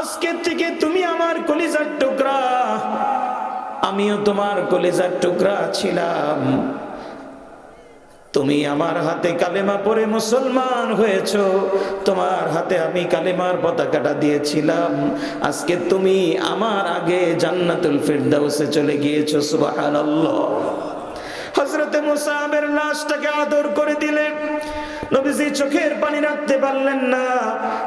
আজকের থেকে তুমি আমার কলিজার টুকরা। আমিও তোমার কলিজার টুকরা ছিলাম। তুমি আমার হাতে কালেমা পরে মুসলমান হয়েছো। তোমার হাতে আমি কালেমার পতাকাটা দিয়েছিলাম। আজকে তুমি আমার আগে জান্নাতুল ফিরদাউসে চলে গিয়েছো, সুবহানাল্লাহ। হজরতে মুসাবের লাশটাকে আদর করে দিলেন। নবীজি চোখের পানি রাখতে পারলেন না।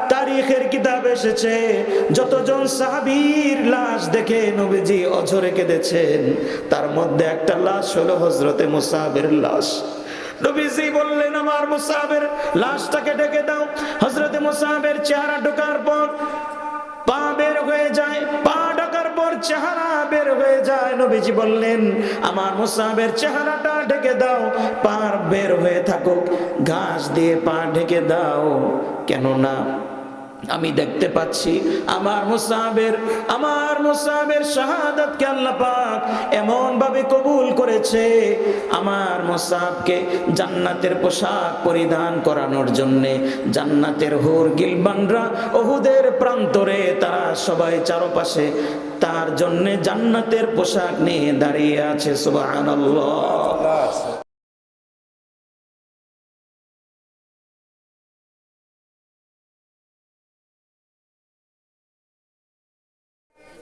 তারিখের কিতাব এসেছে। যতজন সাহাবীর লাশ দেখে নবীজি অঝরে কেঁদেছেন, তার মধ্যে একটা লাশ হলো হজরতে মুসাবের লাশ। নবীজি বললেন, আমার মুসাবের লাশটাকে ডেকে দাও। হজরতে মুসাবের চেহারা ঢোকার পর পা বের হয়ে যায়, পা চেহারা বের হয়ে যায়। নবীজি বললেন, আমার মুসাবের চেহারাটা ঢেকে দাও, পার বের হয়ে থাকুক। ঘাস দিয়ে পা ঢেকে দাও। কেননা আমি দেখতে পাচ্ছি আমার মুসাবের আমার মুসাবের শাহাদাতকে আল্লাহ পাক এমন ভাবে কবুল করেছে, আমার মুসাবকে জান্নাতের পোশাক পরিধান করানোর জন্য জান্নাতের হুর গিলবানরা ওহুদের প্রান্তরে তারা সবাই চারপাশে তার জন্য জান্নাতের পোশাক নিয়ে দাঁড়িয়ে আছে, সুবহানাল্লাহ।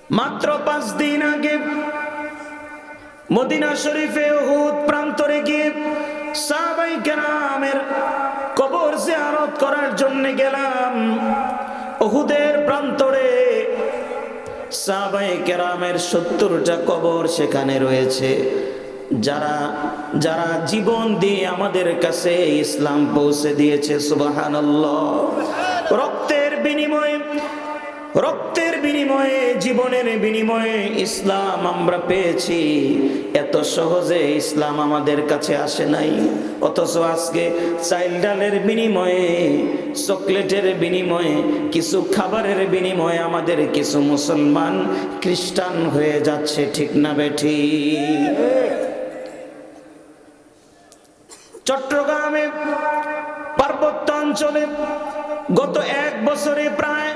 মাত্র পাঁচ দিন আগে মদিনা শরীফে উহুদ প্রান্তরে গিয়ে সাহাবাই কেরামের কবর জিয়ারত করার জন্য গেলাম। উহুদের প্রান্তরে সাহাবাই কেরামের সত্তরটা কবর সেখানে রয়েছে। যারা যারা জীবন দিয়ে আমাদের কাছে ইসলাম পৌঁছে দিয়েছে, সুবহানাল্লাহ। রক্তের বিনিময়ে, রক্তের বিনিময়ে, জীবনের বিনিময়ে ইসলাম আমরা পেয়েছি। এত সহজে ইসলাম আমাদের কাছে আসে নাই। অথচ আজকে চাইল ডালের বিনিময়ে, চকলেটের বিনিময়ে, কিছু খাবারের বিনিময়ে আমাদের কিছু মুসলমান খ্রিস্টান হয়ে যাচ্ছে, ঠিক না বেঠি চট্টগ্রামে পার্বত্য অঞ্চলে গত এক বছরে প্রায়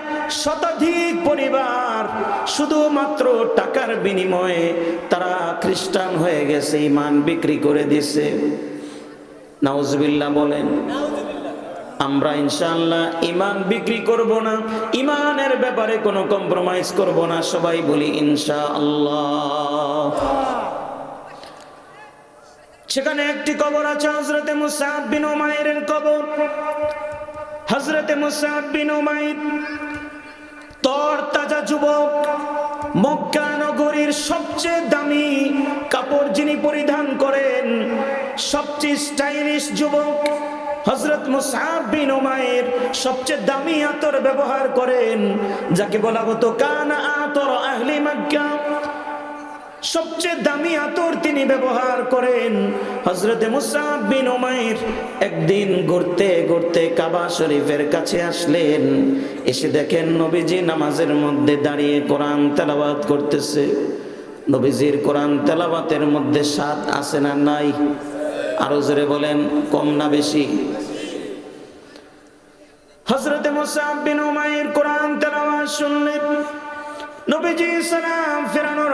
শতাধিক পরিবার শুধুমাত্র টাকার বিনিময়ে তারা খ্রিস্টান হয়ে গেছে, ইমান বিক্রি করে দিছে নাউজবিল্লাহ বলেন, আমরা ইনশাআল্লাহ ইমান বিক্রি করব না, ইমানের ব্যাপারে কোনো কম্প্রোমাইজ করব না, সবাই বলি ইনশাআল্লাহ। সেখানে একটি কবর আছে হজরতে মুসাব বিন উমাইরের কবর। হজরতে মুসাব বিন তর তাজা যুবক, মক্কা নগরীর সবচেয়ে দামি কাপড় যিনি পরিধান করেন, সবচেয়ে স্টাইলিশ যুবক হজরত মুসাব বিন উমাইর সবচেয়ে দামি আতর ব্যবহার করেন, যাকে বলা হতো কানা আতর আহলি মক্কা। সবচেয়ে দামি আতর তিনি ব্যবহার করেন। হজরতে মুসাব বিন উমাইর একদিন ঘুরতে ঘুরতে কাবা শরীফের কাছে আসলেন। এসে দেখেন নবীজি নামাজের মধ্যে দাঁড়িয়ে কোরআন তেলাওয়াত করতেছে। নবীজির কোরআন তেলাবাতের মধ্যে স্বাদ আছে না নাই? আরও জোরে বলেন, কম না বেশি? হজরতে মুসাব বিন উমাইর কোরআন তেলাওয়াত শুনলেন। ফেরানোর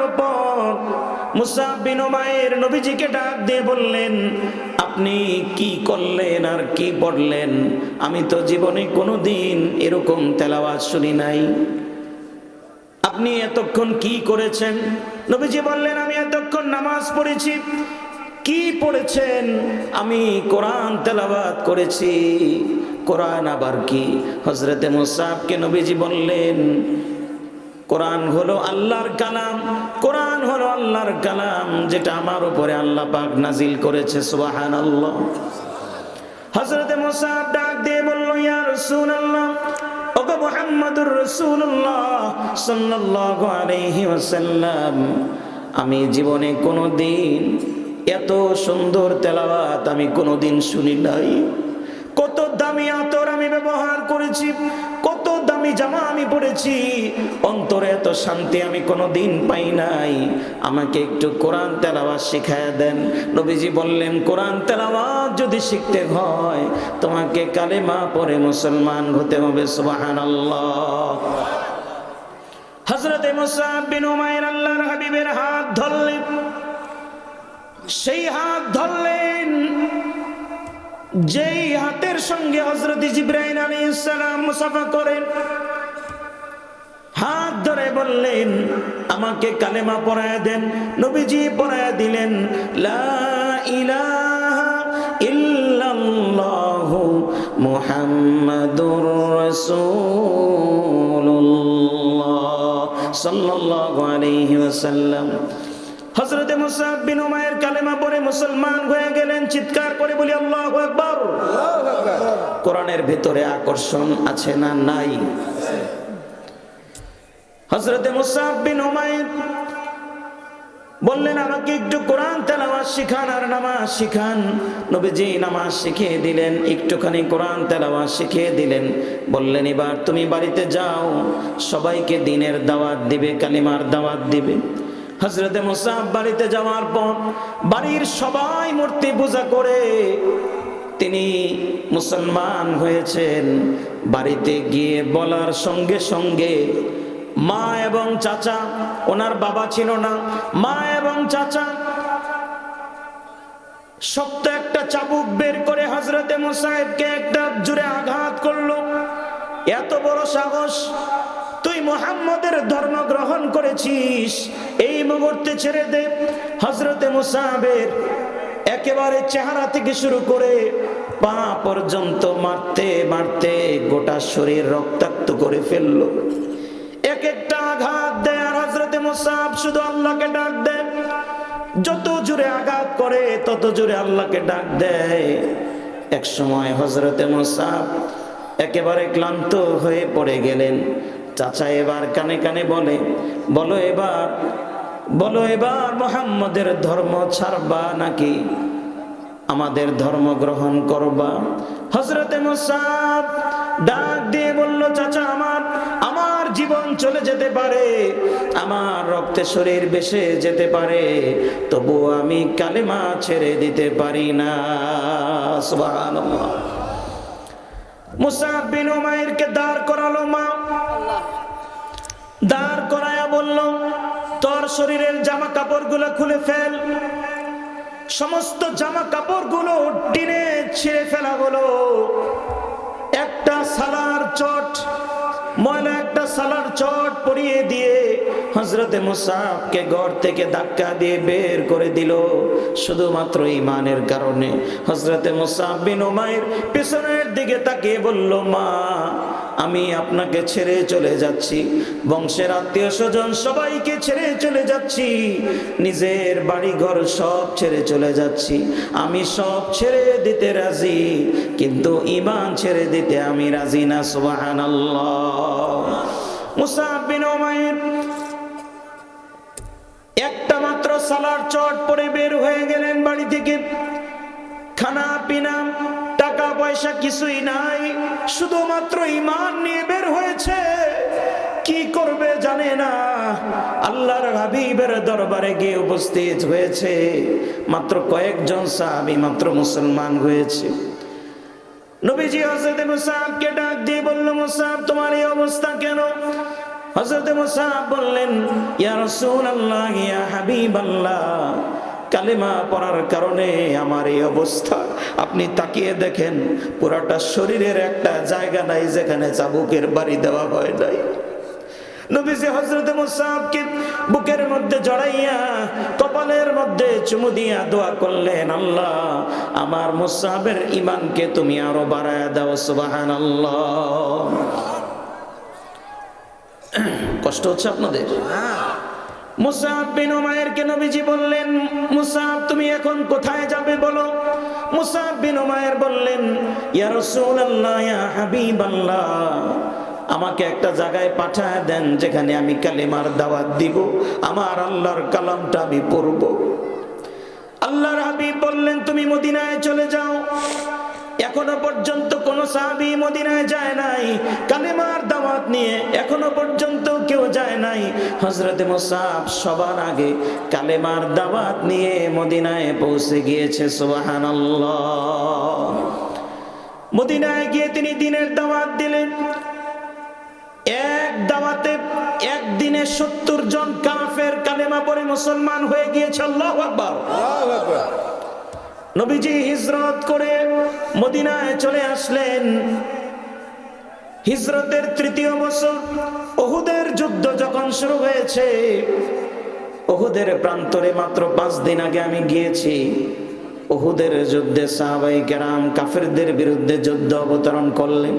ডাক দিয়ে বললেন, আপনি কি করলেন আর কি পড়লেন? আমি তো জীবনে কোনোদিন এরকম তেলাওয়াত শুনি নাই। আপনি এতক্ষণ কি করেছেন? নবীজি বললেন, আমি এতক্ষণ নামাজ পড়েছি। কি পড়েছেন? আমি কোরআন তেলাবাত করেছি। কোরআন আবার কি? হজরতে মুসাবকে নবীজি বললেন কোরআন হলো আল্লাহর কালাম, কোরআন হলো আল্লাহর কালাম, যেটা আমার উপরে আল্লাহ পাক নাজিল করেছে সুবাহান আল্লাহ হজরতে মুসাব ডাক দিয়ে বলল, ইয়া রাসূলুল্লাহ, ওগো মুহাম্মদুর রাসূলুল্লাহ সাল্লাল্লাহু আলাইহি ওয়াসাল্লাম, আমি জীবনে কোনো দিন এত সুন্দর তেলাওয়াত আমি কোনোদিন শুনি নাই। কত দামি আতর আমি ব্যবহার করেছি, কত দামি জামা আমি পরেছি। অন্তরে এত শান্তি আমি কোনো দিন পাই নাই। আমাকে একটু কোরআন তেলাওয়াত শিখায় দেন। নবীজি বললেন, কোরআন তেলাওয়াত যদি শিখতে হয়, তোমাকে কালেমা পরে মুসলমান হতে হবে, সুবহানাল্লাহ। হজরতে মুসাব বিন উমাইর আল্লাহর হাবিবের হাত ধরলেন। সেই হাত ধরলেন যেই হাতের সঙ্গে হজরত জিব্রাইল আলাইহিস সালাম মুসাফা করেন, হাত ধরে বললেন, আমাকে কালেমা পড়ায় দেন। নবীজি পড়ায় দিলেন, লা ইলাহা ইল্লাল্লাহু মুহাম্মাদুর রাসূলুল্লাহ সাল্লাল্লাহু আলাইহি ওয়াসাল্লাম। হযরতে মুসাব বিন কালেমা পড়ে মুসলমান হয়ে গেলেন চিৎকার করে বলি আল্লাহু আকবার। কোরআনের ভিতরে আকর্ষণ আছে না নাই? হজরতে বিন উমাইর বললেন আমাকে একটু কোরআন তেলাওয়াত শিখান আর নামাজ শিখান। নবীজি নামাজ শিখিয়ে দিলেন একটুখানি কোরআন তেলাওয়াত শিখিয়ে দিলেন। বললেন এবার তুমি বাড়িতে যাও সবাইকে দিনের দাওয়াত দিবে কালিমার দাওয়াত দিবে। হজরতে মুসাব বাড়িতে যাওয়ার পর বাড়ির সবাই মূর্তি পূজা করে তিনি মুসলমান হয়েছেন। বাড়িতে গিয়ে বলার সঙ্গে সঙ্গে মা এবং চাচা, ওনার বাবা ছিল না, মা এবং চাচা শক্ত একটা চাবুক বের করে হজরতে মুসাহেবকে একটা জুড়ে আঘাত করল। এত বড় সাহস তুই মোহাম্মদের ধর্ম গ্রহণ করেছিস। এই মুহূর্তে ছেড়ে দে। হজরতে মুসাহেবের একেবারে চেহারা থেকে শুরু করে পা পর্যন্ত মারতে মারতে গোটা শরীর রক্তাক্ত করে ফেলল। এক একটা আঘাত দেয় আর হজরতে মুসাব শুধু আল্লাহকে ডাক দেয়। যত জোরে আঘাত করে, তত জোরে আল্লাহকে ডাক দেয়। এক সময় হজরতে মুসাব একেবারে ক্লান্ত হয়ে পড়ে গেলেন। চাচা এবার কানে কানে বলে, বলো এবার বলো এবার মোহাম্মদের ধর্ম ছাড়বা নাকি? আমাদের ধর্ম গ্রহণ করবা। হজরতে মুসাব ডাক দিয়ে বলল, চাচা আমার আমার জীবন চলে যেতে পারে, আমার রক্তে শরীর বেসে যেতে পারে, তবু আমি কালেমা ছেড়ে দিতে পারি না। সুবহানাল্লাহ। মুসাব বিন উমাইরকে দাঁড় করালো, মা দাঁড় করায়া বলল, তোর শরীরের জামা কাপড়গুলো খুলে ফেল। সমস্ত জামা কাপড়গুলো টিনে ছিঁড়ে ফেলা হলো। একটা সালার চট, ময়লা একটা সালার চট পরিয়ে দিয়ে হজরতে মুসাফকে ঘর থেকে ধাক্কা দিয়ে বের করে দিল। শুধুমাত্র ইমানের কারণে হজরতে মুসাফ বিন উমাইর পেছনের দিকে তাকিয়ে বলল, মা আমি আপনাকে ছেড়ে চলে যাচ্ছি। বংশের আত্মীয় স্বজন সবাইকে ছেড়ে চলে যাচ্ছি। নিজের বাড়ি ঘর সব ছেড়ে চলে যাচ্ছি। আমি সব ছেড়ে দিতে রাজি, কিন্তু ইমান ছেড়ে দিতে আমি রাজি না সুবাহান একটা মাত্র সালার চট পরে বের হয়ে গেলেন বাড়ি থেকে। খানা, পিনা পয়সা কিছুই নাই, শুধুমাত্র ইমান নিয়ে বের হয়েছে। কি করবে জানে না, আল্লাহর হাবিবের দরবারে গিয়ে উপস্থিত হয়েছে। মাত্র কয়েকজন সাহাবি, মাত্র মুসলমান হয়েছে। নবীজি হজরত মুসাবকে ডাক দিয়ে বলল, মুসাব, তোমার এই অবস্থা কেন? হজরত মুসাব বললেন, ইয়া রাসূলুল্লাহ, ইয়া হাবিবাল্লাহ, কালেমা পড়ার কারণে আমার এই অবস্থা আপনি তাকিয়ে দেখেন, পুরাটা শরীরের একটা জায়গা নাই যেখানে চাবুকের বাড়ি দেওয়া হয় নাই। নবীজি হজরত মুসাবকে বুকের মধ্যে জড়াইয়া কপালের মধ্যে চুমু দিয়া দোয়া করলেন, আল্লাহ, আমার মুসাবের ইমানকে তুমি আরও বাড়ায় দাও সুবাহান কষ্ট হচ্ছে আপনাদের? মুসাব বিন উমায়েরকে নবীজি বললেন, মুসাব, তুমি এখন কোথায় যাবে বলো? বললেন আমাকে একটা জায়গায় পাঠায় দেন যেখানে আমি কালেমার দাওয়াত দিব, আমার আল্লাহর কালামটা আমি পড়ব। আল্লাহর হাবিব বললেন, তুমি মদিনায় চলে যাও। এখনও পর্যন্ত কোন সাহাবি মদিনায় যায় নাই। কালেমার দাওয়াত নিয়ে এখনও পর্যন্ত কেউ যায় নাই। হজরতে মোসাফ সবার আগে কালেমার দাওয়াত নিয়ে মদিনায় পৌঁছে গিয়েছে সুবাহান মদিনায় গিয়ে তিনি দিনের দাওয়াত দিলেন। এক দাওয়াতে একদিনে সত্তর জন কাফের কালেমা পরে মুসলমান হয়ে গিয়েছে আল্লাহ আকবার। নবীজি হিজরত করে মদিনায় চলে আসলেন। হিজরতের তৃতীয় বছর ওহুদের যুদ্ধ যখন শুরু হয়েছে ওহুদের প্রান্তরে মাত্র পাঁচ দিন আগে আমি গিয়েছি। ওহুদের যুদ্ধে সাহাবাই কেরাম কাফেরদের বিরুদ্ধে যুদ্ধ অবতরণ করলেন।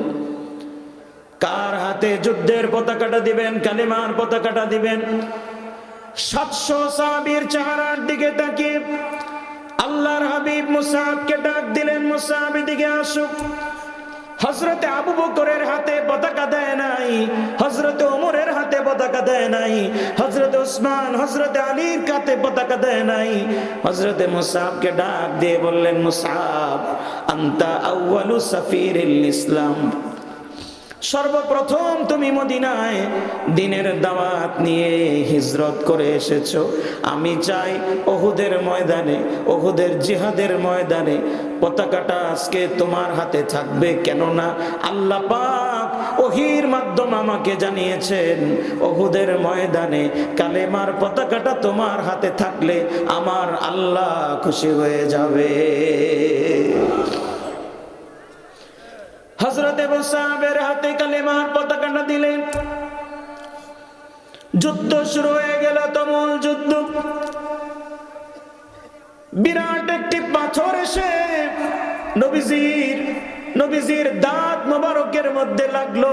কার হাতে যুদ্ধের পতাকাটা দিবেন, কালিমার পতাকাটা দিবেন? সাতশো সাহাবির চেহারার দিকে তাকিয়ে আল্লাহর হাবিব মুসাহাবকে ডাক দিলেন, মুসাহাব দিকে আসুক। হজরতে আবু বকরের হাতে পতাকা দেয় নাই হজরতে ওমরের হাতে পতাকা দেয় নাই হজরতে উসমান হজরতে আলীর কাতে পতাকা দেয় নাই। হজরতে মুসাবকে ডাক দিয়ে বললেন, মুসাব, আন্তা আউয়ালু সাফিরিল ইসলাম। সর্বপ্রথম তুমি মদিনায় দিনের দাওয়াত নিয়ে হিজরত করে এসেছ। আমি চাই ওহুদের ময়দানে, ওহুদের জিহাদের ময়দানে পতাকাটা আজকে তোমার হাতে থাকবে। কেননা আল্লাহ পাক ওহির মাধ্যম আমাকে জানিয়েছেন, ওহুদের ময়দানে কালেমার পতাকাটা তোমার হাতে থাকলে আমার আল্লাহ খুশি হয়ে যাবে। হজরত সাহাবের হাতে কালেমার পতাকাটা দিলেন। যুদ্ধ শুরু হয়ে গেল তমল যুদ্ধ। বিরাট একটি পাথর এসে নবীজির নবীজির দাঁত মোবারকের মধ্যে লাগল।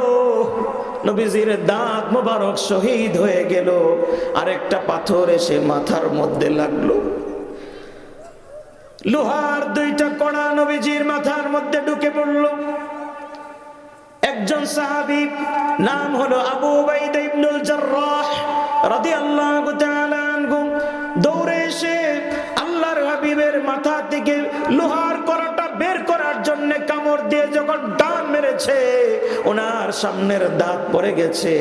নবীজির দাঁত মোবারক শহীদ হয়ে গেল। আর একটা পাথর এসে মাথার মধ্যে লাগল। লোহার দুইটা কড়া নবীজির মাথার মধ্যে ঢুকে পড়ল। একজন সাহাবি, নাম হলো আবু বাইদ ইবনুল জাররাহ রাদিয়াল্লাহু তাআলা আনহু। দৌড়ে এসে আল্লাহর হাবিবের লোহার করাটা বের করার জন্য দিয়ে যখন মেরেছে, ওনার সামনের দাঁত পড়ে গেছে,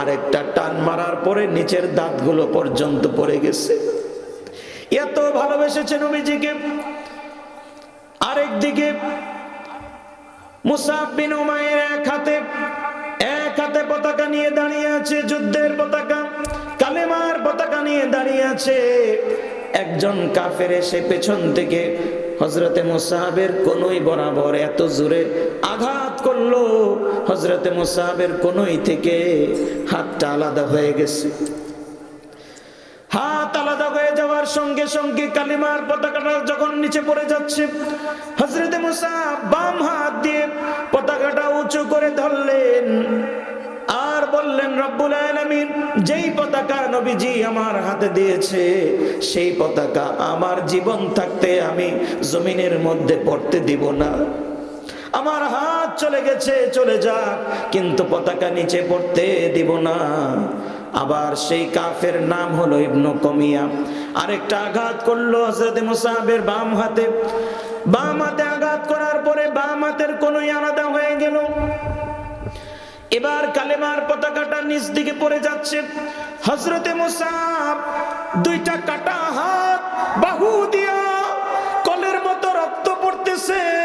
আরেকটা টান মারার পরে নিচের দাঁতগুলো পর্যন্ত পড়ে গেছে। এত ভালোবেসেছে নবীজিকে। আরেকদিকে এক হাতে এক হাতে পতাকা নিয়ে দাঁড়িয়ে আছে, যুদ্ধের পতাকা, কালেমার পতাকা নিয়ে দাঁড়িয়ে আছে। একজন কাফের এসে পেছন থেকে হজরতে মুসাহাবের কোনই বরাবর এত জোরে আঘাত করল হজরতে মুসাহাবের কোনই থেকে হাতটা আলাদা হয়ে গেছে হাত আলাদা হয়ে যাওয়ার সঙ্গে সঙ্গে কালিমার পতাকাটা যখন নিচে পড়ে যাচ্ছে হজরতে মুসা বাম হাত দিয়ে পতাকাটা উঁচু করে ধরলেন। আর বললেন, রব্বুল আলামিন, যেই পতাকা নবীজি আমার হাতে দিয়েছে, সেই পতাকা আমার জীবন থাকতে আমি জমিনের মধ্যে পড়তে দিব না। আমার হাত চলে গেছে, চলে যাক, কিন্তু পতাকা নিচে পড়তে দিব না। আবার সেই কাফের নাম হলো ইবনু কমিয়া। আরেকটা আঘাত করল হজরত মুসাহাবের বাম হাতে। বাম হাতে আঘাত করার পরে বাম হাতের কোনোই আলাদা হয়ে গেল। এবার কালেমার পতাকাটা নিচ দিকে পড়ে যাচ্ছে। হজরতে মুসাব দুইটা কাটা হাত বাহু দিয়া কলের মতো রক্ত পড়তেছে।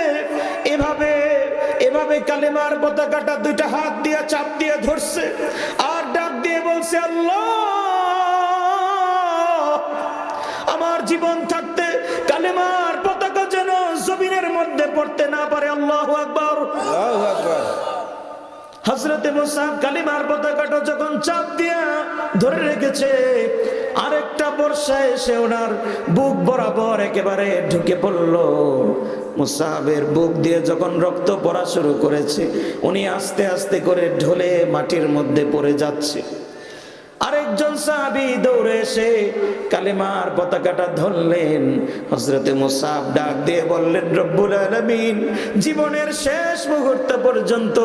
এভাবে কালেমার পতাকাটা দুইটা হাত দিয়া চাপ দিয়ে ধরছে আর ডাক দিয়ে বলছে আল্লাহ! আমার জীবন থাকতে কালেমার পতাকা যেন জমিনের মধ্যে পড়তে না পারে। আল্লাহ আকবর। হজরতে মুসাব কালিমার পতাকাটা যখন চাপ দিয়া ধরে রেখেছে আরেকটা বর্ষা এসে ওনার বুক বরাবর একেবারে ঢুকে পড়ল। মুসাহাবের বুক দিয়ে যখন রক্ত পড়া শুরু করেছে, উনি আস্তে আস্তে করে ঢলে মাটির মধ্যে পড়ে যাচ্ছে। আরেকজন সাহাবি দৌড়ে এসে কালেমার পতাকাটা ধরলেন। হজরতে মুসাব ডাক দিয়ে বললেন, রব্বুল আলমিন, জীবনের শেষ মুহূর্ত পর্যন্ত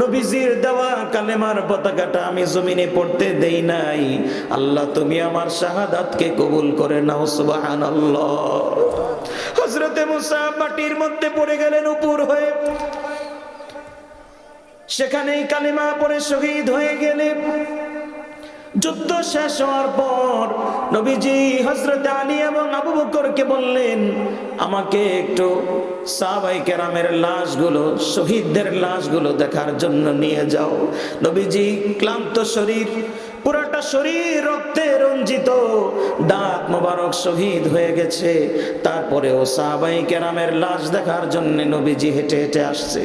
নবীজির দেওয়া কালেমার পতাকাটা আমি জমিনে পড়তে দেই নাই। আল্লাহ, তুমি আমার শাহাদাতকে কবুল করে নাও সুবাহান হজরতে মুসাব মাটির মধ্যে পড়ে গেলেন, উপর হয়ে। সেখানেই কালিমা পরে শহীদ হয়ে গেলেন। যুদ্ধ শেষ হওয়ার পর নবীজি হজরত আলী এবং আবু বকরকে বললেন, আমাকে একটু সাহাবাই কেরামের লাশগুলো, শহীদদের লাশগুলো দেখার জন্য নিয়ে যাও। নবীজি ক্লান্ত শরীর, পুরাটা শরীর রক্তে রঞ্জিত, দাঁত মোবারক শহীদ হয়ে গেছে। তারপরেও সাহাবাই কেরামের লাশ দেখার জন্য নবীজি হেঁটে হেঁটে আসছে।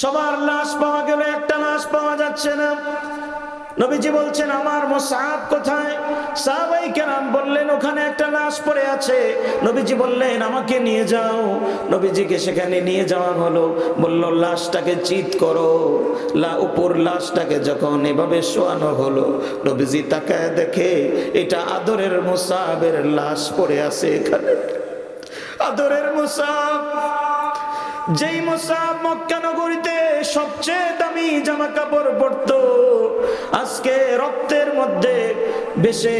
সবার লাশ পাওয়া গেল, একটা লাশ পাওয়া যাচ্ছে না। নবীজি বলছেন, আমার মোসাহাব কোথায়? সাহাবাই কেরাম বললেন, ওখানে একটা লাশ পড়ে আছে। নবীজি বললেন, আমাকে নিয়ে যাও। নবীজিকে সেখানে নিয়ে যাওয়া হলো, বলল, লাশটাকে চিৎ করো। লা, উপর লাশটাকে যখন এভাবে শোয়ানো হলো, নবীজি তাকায় দেখে এটা আদরের মোসাহাবের লাশ পড়ে আছে এখানে। আদরের মোসাহাব যেই মোসাব মক্কা নগরীতে সবচেয়ে দামি জামা কাপড় পরত আজকে রক্তের মধ্যে বেশে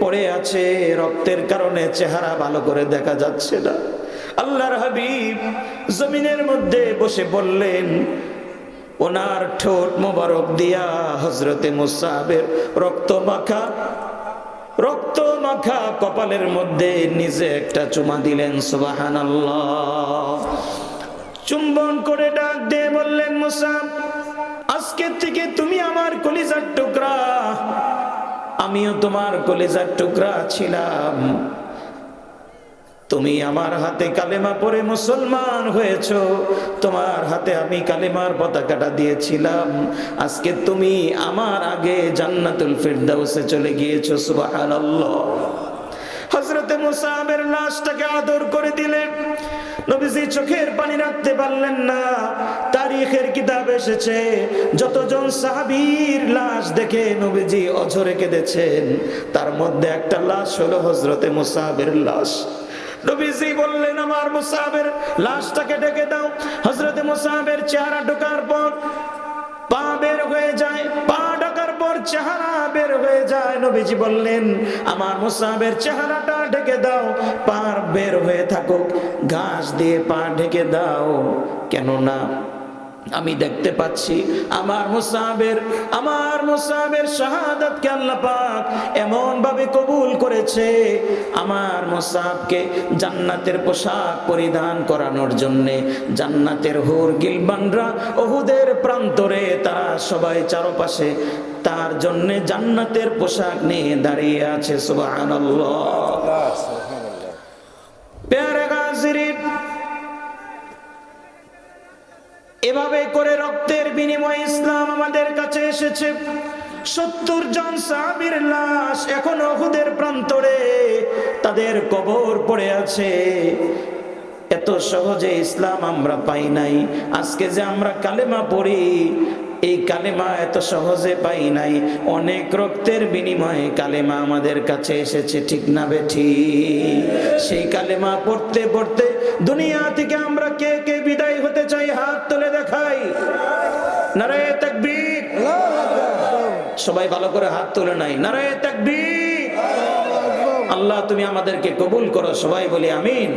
পড়ে আছে। রক্তের কারণে চেহারা ভালো করে দেখা যাচ্ছে না। আল্লাহর হাবিব জমিনের মধ্যে বসে বললেন, ওনার ঠোঁট মোবারক দিয়া হজরতে মুসাবের রক্ত মাখা। রক্ত মাখা কপালের মধ্যে নিজে একটা চুমা দিলেন সুবাহান চুম্বন করে ডাক দিয়ে বললেন, মুসাব আমিও তোমার কলেজার টুকরা ছিলাম। তুমি আমার হাতে কালেমা পরে মুসলমান হয়েছ। তোমার হাতে আমি কালেমার পতাকাটা দিয়েছিলাম। আজকে তুমি আমার আগে জান্নাতুল ফিরদাউসে চলে গিয়েছো, সুবহানাল্লাহ। হজরতে মুসাবের লাশটাকে আদর করে দিলেন। নবীজি চোখের পানি রাখতে পারলেন না। তারিখের কিতাব এসেছে। যতজন সাহাবীর লাশ দেখে নবীজি অঝরে কেঁদেছেন, তার মধ্যে একটা লাশ হলো হজরতে মুসাবের লাশ। নবীজি বললেন, আমার মুসাবের লাশটাকে ডেকে দাও। হজরতে মুসাবের চেহারা ঢোকার পর পা বের হয়ে যায়, পা পর চেহারা বের হয়ে যায়। নবীজি বললেন, আমার মুসাবের চেহারাটা ঢেকে দাও, পার বের হয়ে থাকুক। ঘাস দিয়ে পা ঢেকে দাও। কেন না আমি দেখতে পাচ্ছি আমার মুসাবের আমার মুসাবের শাহাদাতকে আল্লাহ পাক এমন ভাবে কবুল করেছে, আমার মুসাবকে জান্নাতের পোশাক পরিধান করানোর জন্য জান্নাতের হুর গিলবানরা ওহুদের প্রান্তরে তারা সবাই চারপাশে তার জন্য জান্নাতের পোশাক নিয়ে দাঁড়িয়ে আছে, সুবহানাল্লাহ। এভাবে করে রক্তের বিনিময়ে ইসলাম আমাদের কাছে এসেছে? সত্তর জন সাহাবীর লাশ এখন অহুদের প্রান্তরে তাদের কবর পড়ে আছে। এত সহজে ইসলাম আমরা পাই নাই। আজকে যে আমরা কালেমা পড়ি, এই কালেমা এত সহজে পাই নাই। অনেক রক্তের বিনিময়ে কালেমা আমাদের কাছে এসেছে, ঠিক না বেঠি সেই কালেমা পড়তে পড়তে দুনিয়া থেকে আমরা কে কে বিদায় হতে চাই? হাত তুলে দেখাই নারে তাকবীর সবাই ভালো করে হাত তুলে নাই। নারে তাকবীর। আল্লাহ তুমি আমাদেরকে কবুল করো সবাই বলি আমিন।